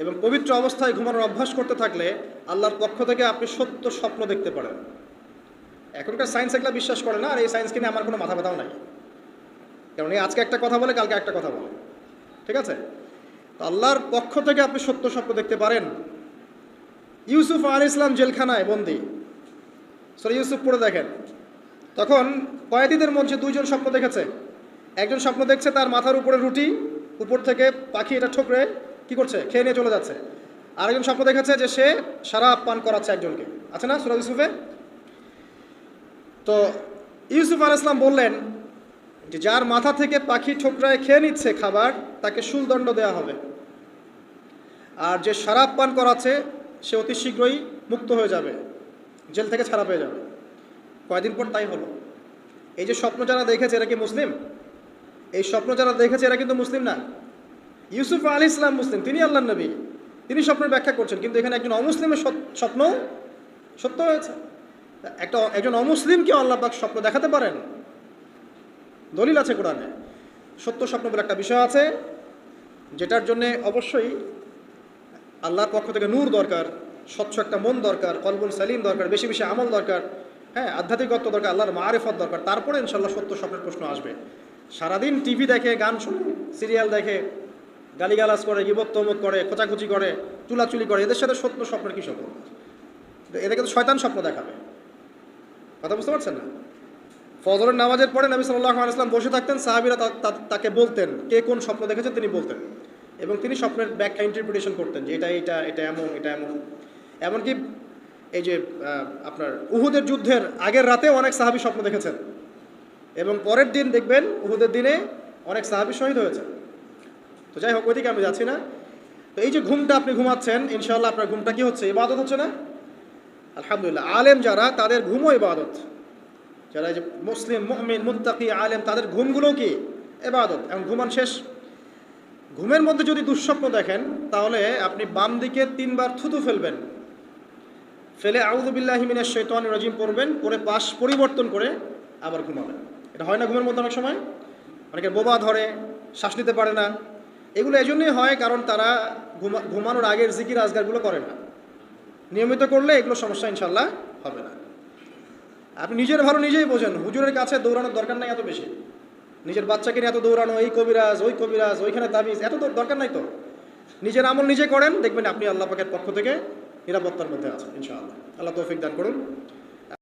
এবং পবিত্র অবস্থায় ঘুমানোর অভ্যাস করতে থাকলে আল্লাহর পক্ষ থেকে আপনি সত্য স্বপ্ন দেখতে পারেন। এখনকার সায়েন্স এগুলো বিশ্বাস করে না, আর এই সায়েন্সকে নিয়ে আমার কোনো মাথা ব্যথাও নাই। কারণ এই আজকে একটা কথা বলে, কালকে একটা কথা বলে। ঠিক আছে? তো আল্লাহর পক্ষ থেকে আপনি সত্য স্বপ্ন দেখতে পারেন। ইউসুফ আল ইসলাম জেলখানায় বন্দি। সরি ইউসুফ পড়ে দেখেন। তখন কয়েদিদের মধ্যে দুইজন স্বপ্ন দেখেছে। একজন স্বপ্ন দেখছে তার মাথার উপরে রুটি, উপর থেকে পাখি এটা ঠোকরে কি করছে? খেয়ে নিয়ে চলে যাচ্ছে। আরেকজন স্বপ্ন দেখেছে যে সে সারা পান করাচ্ছে একজনকে। আছে না সুরাজ ইউসুফে? তো ইউসুফ আল ইসলাম বললেন যে যার মাথা থেকে পাখি ঠোকরায় খেয়ে নিচ্ছে খাবার, তাকে শুলদণ্ড দেওয়া হবে। আর যে শারাপ পান করাচ্ছে, সে অতি শীঘ্রই মুক্ত হয়ে যাবে। জেল থেকে ছাড়া পেয়ে যাবে। কয়দিন পর তাই হলো। এই যে স্বপ্ন যারা দেখেছে, এরা কি মুসলিম? এই স্বপ্ন যারা দেখেছে, এরা কিন্তু মুসলিম না। ইউসুফ আলী ইসলাম মুসলিম, তিনি আল্লাহ নবী। তিনি স্বপ্নের ব্যাখ্যা করছেন, কিন্তু এখানে একজন অমুসলিমের স্বপ্ন সত্য হয়েছে। একটা একজন অমুসলিমকে আল্লাহ পাক স্বপ্ন দেখাতে পারেন। দলিল আছে কোরআনে। সত্য স্বপ্ন বলে একটা বিষয় আছে, যেটার জন্যে অবশ্যই আল্লাহর পক্ষ থেকে নূর দরকার, স্বচ্ছ একটা মন দরকার, কলবুল সালিম দরকার, বেশি বেশি আমল দরকার হ্যাঁ আধ্যাত্মিকত্ব দরকার, আল্লাহর মারেফত দরকার। তারপরে ইনশাল্লাহ সত্য স্বপ্নের প্রশ্ন আসবে। সারাদিন টিভি দেখে, গান শুনে, সিরিয়াল দেখে গালিগালাজ করে গিবত তমত করে, খোঁচাখুচি করে, চুলাচুলি করে, এদের সাথে সত্য স্বপ্নের কী সম্পর্ক? এদেরকে তো শয়তান স্বপ্ন দেখাবে। কথা বুঝতে পারছেন না? ফজরের নামাজের পরে নবী সাল্লাহ বসে থাকতেন, সাহাবিরা তাকে বলতেন, কে কোন স্বপ্ন দেখেছেন তিনি বলতেন। এবং তিনি স্বপ্নের ব্যাখ্যা ইন্টারপ্রিটেশন করতেন যে এটা এটা এটা এমন এটা এমন। এমনকি এই যে আপনার উহুদের যুদ্ধের আগের রাতে অনেক সাহাবি স্বপ্ন দেখেছেন। এবং পরের দিন দেখবেন উহুদের দিনে অনেক সাহাবি শহীদ হয়েছে তো যাই হোক, ওইদিকে আমি যাচ্ছি না। তো এই যে ঘুমটা আপনি ঘুমাচ্ছেন ইনশাল্লাহ আপনার ঘুমটা কি হচ্ছে? ইবাদত হচ্ছে না? আলহামদুলিল্লাহ। আলেম যারা, তাদের ঘুমও ইবাদত। যারা যে মুসলিম, মুমিন, মুত্তাকি, আলেম, তাদের ঘুমগুলো কি? এবাদত এবং ঘুমান শেষ। ঘুমের মধ্যে যদি দুঃস্বপ্ন দেখেন, তাহলে আপনি বাম দিকে তিনবার থুতু ফেলবেন। ফেলে আউদুবিল্লাহ মিনের শৈতান রাজিম পড়বেন পরে পাশ পরিবর্তন করে আবার ঘুমাবেন। এটা হয় না ঘুমের মধ্যে অনেক সময়? অনেকে বোবা ধরে, শ্বাস নিতে পারে না। এগুলো এজন্যই হয় কারণ তারা ঘুমা, ঘুমানোর আগের জিকির, আজগারগুলো করে না। নিয়মিত করলে এগুলো সমস্যা ইনশাল্লাহ হবে না। আপনি নিজের ভালো নিজেই বোঝেন, হুজুরের কাছে দৌড়ানোর দরকার নাই এত বেশি। নিজের বাচ্চাকে নিয়ে এত দৌড়ানো, এই কবিরাজ, ওই কবিরাজ, ওইখানে তাবিজ, এত দরকার নাই তো। নিজের আমল নিজে করেন, দেখবেন আপনি আল্লাহ পাকের পক্ষ থেকে নিরাপত্তার মধ্যে আছেন ইনশাআল্লাহ। আল্লাহ তৌফিক দান করুন।